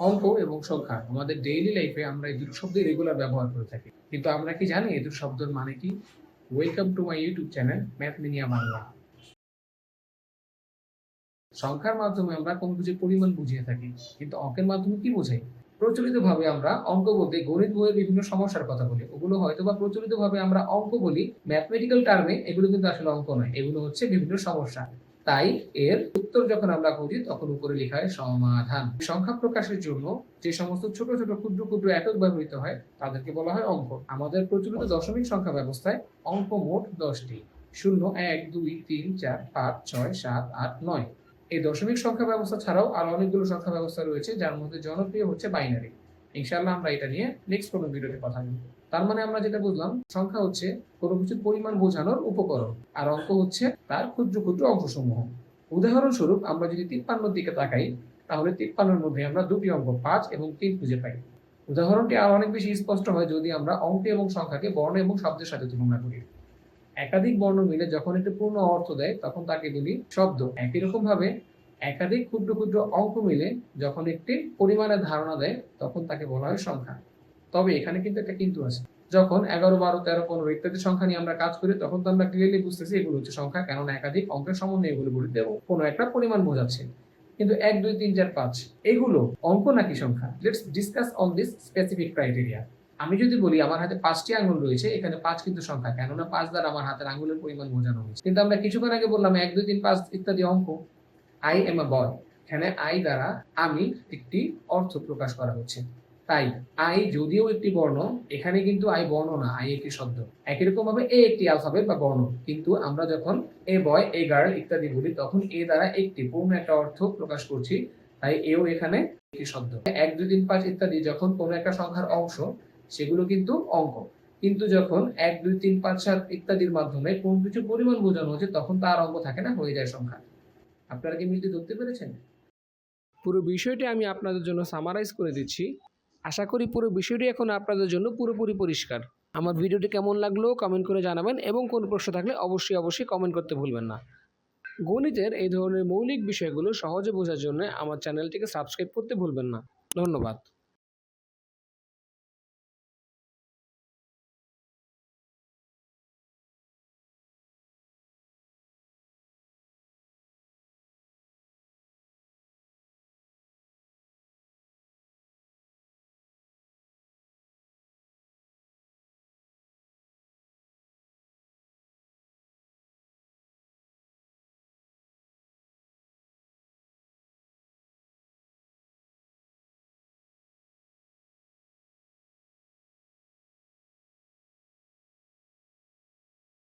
অঙ্ক এবং সংখ্যা। আমাদের ডেইলি লাইফে আমরা এই দুটো শব্দই রেগুলার ব্যবহার করে থাকি। কিন্তু আমরা কি জানি, এই দুটো শব্দের মানে কি? Welcome to my YouTube channel math mania Bangla সংখ্যার মাধ্যমে আমরা কোনো কিছু পরিমাণ বুঝিয়ে থাকি, কিন্তু অঙ্কের মাধ্যমে কি বোঝাই? প্রচলিতভাবে আমরা অঙ্ক বলতে গণিত বইয়ের বিভিন্ন সমস্যার কথা বলি। ওগুলো হয়তো বা প্রচলিতভাবে আমরা অঙ্ক বলি। ম্যাথমেটিক্যাল টার্মে এগুলো কিন্তু আসলে অঙ্ক নয়, এগুলো হচ্ছে বিভিন্ন সমস্যা। তাই এর উত্তর যখন আমরা খুঁজি, তখন উপরে লেখা হয় সমাধান। সংখ্যা প্রকাশের জন্য যে সমস্ত ছোট ছোট ক্ষুদ্র ক্ষুদ্র একক ব্যবহৃত হয়, তাদেরকে বলা হয় অঙ্ক। আমাদের প্রচলিত দশমিক সংখ্যা ব্যবস্থায় অঙ্ক মোট দশটি। শূন্য, এক, দুই, তিন, চার, পাঁচ, ছয়, সাত, আট, নয়। এই দশমিক সংখ্যা ব্যবস্থা ছাড়াও আরও অনেকগুলো সংখ্যা ব্যবস্থা রয়েছে, যার মধ্যে জনপ্রিয় হচ্ছে বাইনারি। ইনশাল্লাহ আমরা এটা নিয়ে নেক্সট কোনো ভিডিওতে কথা বলব। তার মানে আমরা যেটা বুঝলাম, সংখ্যা হচ্ছে কোনো কিছুর পরিমাণ বোঝানোর উপকরণ, আর অঙ্ক হচ্ছে তার ক্ষুদ্র ক্ষুদ্র অংশসমূহ। উদাহরণস্বরূপ আমরা যদি তিপ্পান্নর দিকে তাকাই, তাহলে তিপ্পান্নর মধ্যে আমরা দুটি অঙ্ক, পাঁচ এবং তিন খুঁজে পাই। উদাহরণটি আরও অনেক বেশি স্পষ্ট হয় যদি আমরা অঙ্ক এবং সংখ্যাকে বর্ণ এবং শব্দের সাথে তুলনা করি। একাধিক বর্ণ মিলে যখন একটি পূর্ণ অর্থ দেয়, তখন তাকে বলি শব্দ। একই রকম ভাবে একাধিক ক্ষুদ্র ক্ষুদ্র অঙ্ক মিলে যখন একটি পরিমাণের ধারণা দেয়, তখন তাকে বলা হয় সংখ্যা। তবে এখানে কিন্তু একটা কিন্তু আছে। যখন এগারো, বারো, তেরো, পনেরো ইত্যাদি সংখ্যা নিয়ে আমরা কাজ করি, তখন তো আমরা ক্লিয়ারলি বুঝতেছি এগুলো হচ্ছে সংখ্যা, কেননা একাধিক অঙ্কের সমন্বয়ে এগুলো গঠিত এবং কোনো একটা পরিমাণ বোঝাচ্ছে কিন্তু এক, দুই, তিন, চার, পাঁচ, এগুলো অঙ্ক নাকি সংখ্যা? Let's discuss on this specific criteria আমি যদি বলি আমার হাতে পাঁচটি আঙুল রয়েছে, এখানে পাঁচ কিন্তু সংখ্যা, কেননা পাঁচ দ্বারা আমার হাতের আঙুলের পরিমাণ বোঝানো হয়েছে। কিন্তু আমরা কিছুক্ষণ আগে বললাম এক, দুই, তিন, পাঁচ ইত্যাদি অঙ্ক। আই এম এ বয় এখানে আই দ্বারা আমি একটি অর্থ প্রকাশ করা হচ্ছে। তাই আই যদিও একটি বর্ণ, এখানে কিন্তু আই বর্ণ না, আই একটি শব্দ। একই রকম ভাবে এ একটি আলফাবেট বা বর্ণ। কিন্তু আমরা যখন এ বয় এ গার্ল ইত্যাদি বলি, তখন এ দ্বারা একটি পূর্ণ একটা অর্থ প্রকাশ করছি। তাই এও এখানে একটি শব্দ। এক, দুই, তিন, পাঁচ ইত্যাদি যখন কোনো একটা সংখ্যার অংশ, সেগুলো কিন্তু অঙ্ক। কিন্তু যখন এক, দুই, তিন, পাঁচ, সাত ইত্যাদির মাধ্যমে কোন কিছু পরিমাণ বোঝানো হচ্ছে, তখন তার অঙ্ক থাকে না, হয়ে যায় সংখ্যা। আপনারা কি মিলটি ধরতে পেরেছেন? পুরো বিষয়টি আমি আপনাদের জন্য সামারাইজ করে দিচ্ছি। আশা করি পুরো বিষয়টি এখন আপনাদের জন্য পুরোপুরি পরিষ্কার। আমার ভিডিওটি কেমন লাগল কমেন্ট করে জানাবেন এবং কোন প্রশ্ন থাকলে অবশ্যই অবশ্যই কমেন্ট করতে ভুলবেন না। গণিতের এই ধরনের মৌলিক বিষয়গুলো সহজে বোঝার জন্য আমার চ্যানেলটিকে সাবস্ক্রাইব করতে ভুলবেন না। ধন্যবাদ।